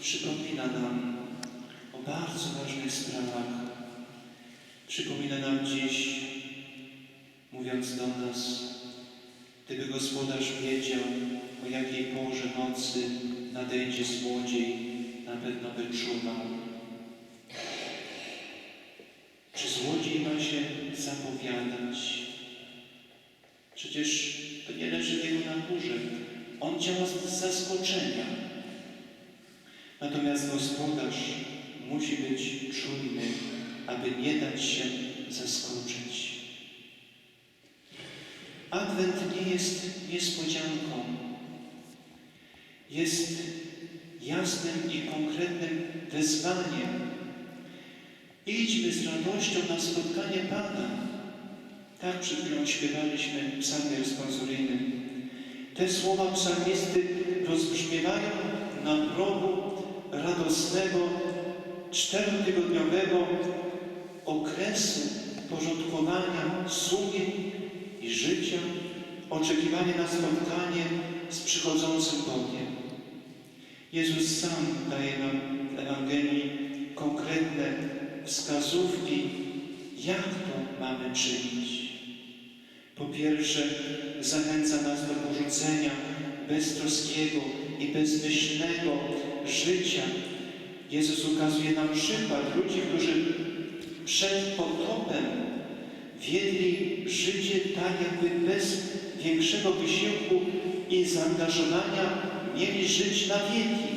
przypomina nam o bardzo ważnych sprawach. Przypomina nam dziś, mówiąc do nas, gdyby gospodarz wiedział, o jakiej porze nocy nadejdzie złodziej, na pewno by czuwał. Czy złodziej ma się zapowiadać? Przecież to nie leży w jego naturze. On działa z zaskoczenia. Natomiast gospodarz musi być czujny, aby nie dać się zaskoczyć. Adwent nie jest niespodzianką. Jest jasnym i konkretnym wezwaniem. Idźmy z radością na spotkanie Pana. Tak przed chwilą śpiewaliśmy w psalmie responsoryjnym. Te słowa psalmisty rozbrzmiewają na progu radosnego, czterotygodniowego okresu porządkowania sumień i życia, oczekiwanie na spotkanie z przychodzącym Bogiem. Jezus sam daje nam w Ewangelii konkretne wskazówki, jak to mamy czynić. Po pierwsze, zachęca nas do porzucenia beztroskiego i bezmyślnego życia. Jezus ukazuje nam przykład ludzi, którzy przed potopem wiedli życie tak jakby bez większego wysiłku i zaangażowania mieli żyć na wieki.